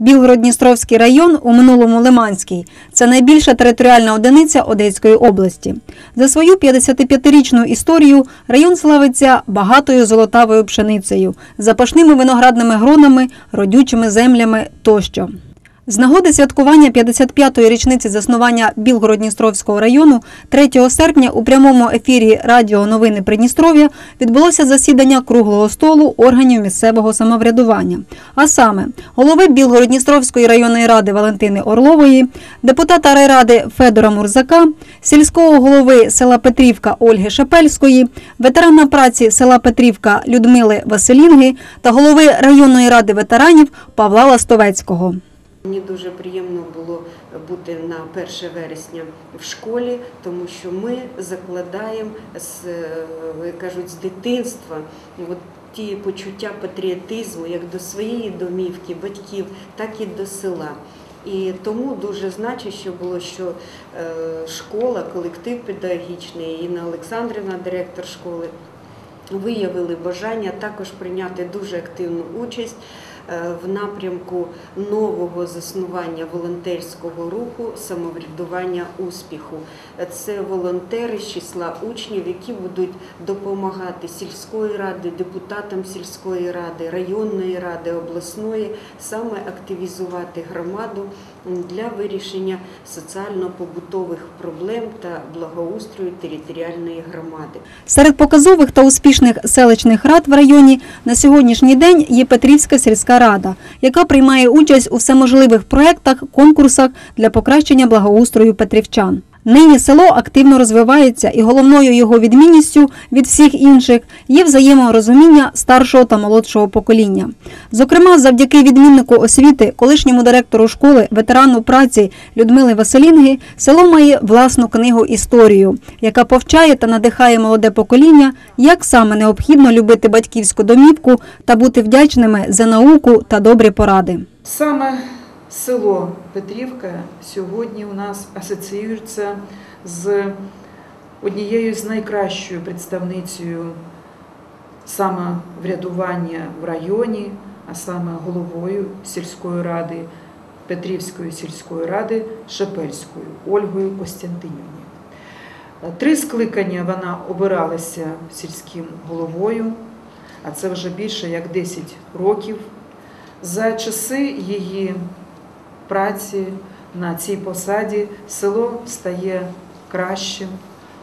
Білгород-Дністровський район у минулому Лиманський це найбільша територіальна одиниця Одеської області. За свою 55-річну історію район славиться багатою золотавою пшеницею, запашними виноградними гронами, родючими землями тощо. З нагоди святкування 55-ї річниці заснування Білгород-Дністровського району 3 серпня у прямому ефірі Радіо Новини Придністров'я відбулося засідання круглого столу органів місцевого самоврядування. А саме голови Білгород-Дністровської районної ради Валентини Орлової, депутата райради Федора Мурзака, сільського голови села Петрівка Ольги Шепельської, ветерана праці села Петрівка Людмили Василінги та голови районної ради ветеранів Павла Ластовецького. Мені дуже приємно було бути на 1 вересня в школі, тому що ми закладаємо з е, кажуть з дитинства от ті почуття патріотизму як до своєї домівки, батьків, так і до села. І тому дуже значуще було, що е, школа, колектив педагогічний, Інна Олександрівна, директор школи, виявили бажання також прийняти дуже активну участь в напрямку нового заснування волонтерського руху самоврядування успіху. Це волонтери з числа учнів, які будуть допомагати сільської ради, депутатам сільської ради, районної ради, обласної, саме активізувати громаду для вирішення соціально-побутових проблем та благоустрою територіальної громади. Серед показових та успішних селищних рад в районі на сьогоднішній день є Петрівська сільська рада, яка приймає участь у всеможливих проєктах, конкурсах для покращення благоустрою петрівчан. Нині село активно розвивається, і головною його відмінністю від всіх інших є взаєморозуміння старшого та молодшого покоління. Зокрема, завдяки відміннику освіти, колишньому директору школи, ветерану праці Людмили Василінги, село має власну книгу історію, яка повчає та надихає молоде покоління, як саме необхідно любити батьківську домівку та бути вдячними за науку та добрі поради. Саме село Петрівка сьогодні у нас асоціюється з однією з найкращою представницею самоврядування в районі, а саме головою сільської ради Петрівської сільської ради Шепельською Ольгою Костянтинівною. Три скликання вона обиралася сільським головою, а це вже більше як 10 років. За часи її праці на цій посаді село стає кращим,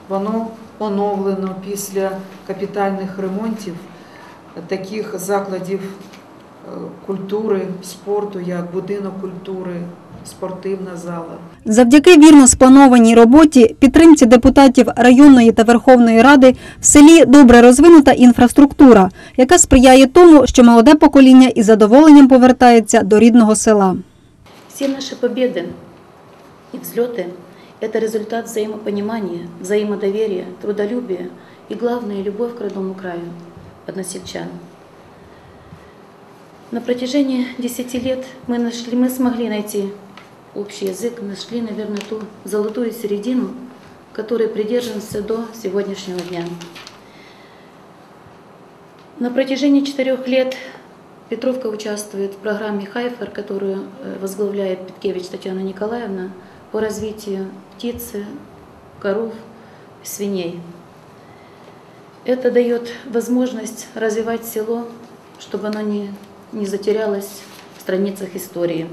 воно оновлено після капітальних ремонтів таких закладів е, культури, спорту, як будинок культури, спортивна зала. Завдяки вірно спланованій роботі, підтримці депутатів районної та Верховної Ради в селі добре розвинута інфраструктура, яка сприяє тому, що молоде покоління із задоволенням повертається до рідного села. Все наши победы и взлеты – это результат взаимопонимания, взаимодоверия, трудолюбия и, главное, любовь к родному краю односельчан. На протяжении 10 лет мы, нашли, мы смогли найти общий язык, нашли, наверное, ту золотую середину, которой придерживаемся до сегодняшнего дня. На протяжении четырех лет Петровка участвует в программе «Хайфер», которую э, возглавляет Петкевич Татьяна Николаевна по развитию птицы, коров, свиней. Это дает возможность развивать село, чтобы оно не, не затерялось в страницах истории.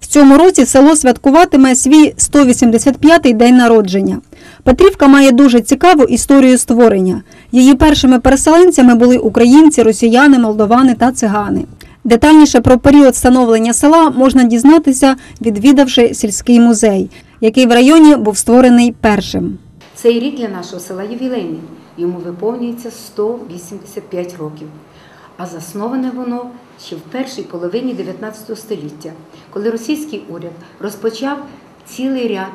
В цьому році село святкуватиме свій 185-й день народження. Петрівка має дуже цікаву історію створення. Її першими переселенцями були українці, росіяни, молдовани та цигани. Детальніше про період становлення села можна дізнатися, відвідавши сільський музей, який в районі був створений першим. Цей рік для нашого села ювілейний. Йому виповнюється 185 років. А засноване воно ще в першій половині 19 століття, коли російський уряд розпочав цілий ряд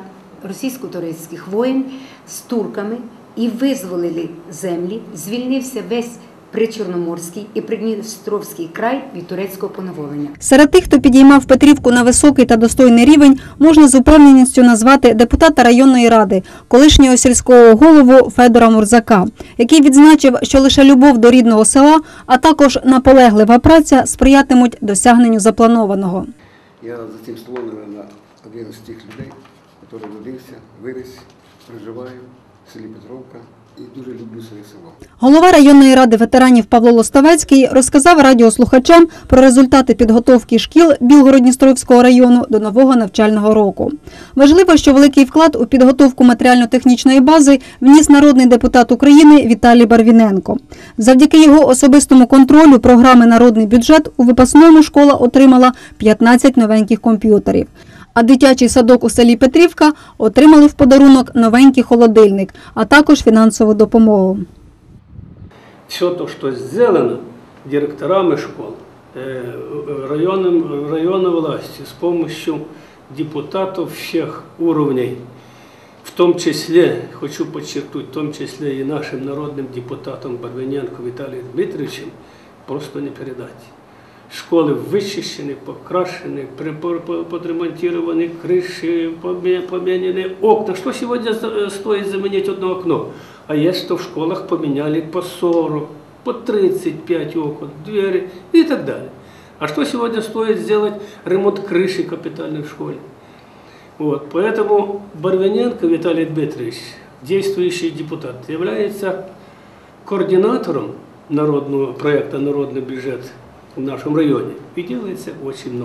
російсько-турецьких воєн з турками і визволили землі, звільнився весь Причорноморський і Придністровський край від турецького поневолення. Серед тих, хто підіймав Петрівку на високий та достойний рівень, можна з упевненістю назвати депутата районної ради, колишнього сільського голову Федора Мурзака, який відзначив, що лише любов до рідного села, а також наполеглива праця сприятимуть досягненню запланованого. Я за цим наверное, один із тих людей, який родився, виріс, проживаю в селі Петровка і дуже люблю своє село. Голова районної ради ветеранів Павло Лостовецький розказав радіослухачам про результати підготовки шкіл Білгород-Дністровського району до нового навчального року. Важливо, що великий вклад у підготовку матеріально-технічної бази вніс народний депутат України Віталій Барвіненко. Завдяки його особистому контролю програми Народний бюджет у випасному школа отримала 15 новеньких комп'ютерів. А дитячий садок у селі Петрівка отримали в подарунок новенький холодильник, а також фінансову допомогу. все то, что сделано директорами школ, э, районным, районной власти с помощью депутатов всех уровней, в том числе, хочу подчеркнуть, в том числе и нашим народным депутатом Барвиненко Виталием Дмитриевичем, просто не передать. Школы вычищены, покрашены, подремонтированы крыши, поме- поменены окна. Что сегодня стоит заменить одно окно? А есть, что в школах поменяли по 40, по 35 окон, двери и так далее. А что сегодня стоит сделать ремонт крыши капитальной в школе? Вот, поэтому Барвиненко Виталий Дмитриевич, действующий депутат, является координатором народного проекта «Народный бюджет» в нашем районе. И делается очень.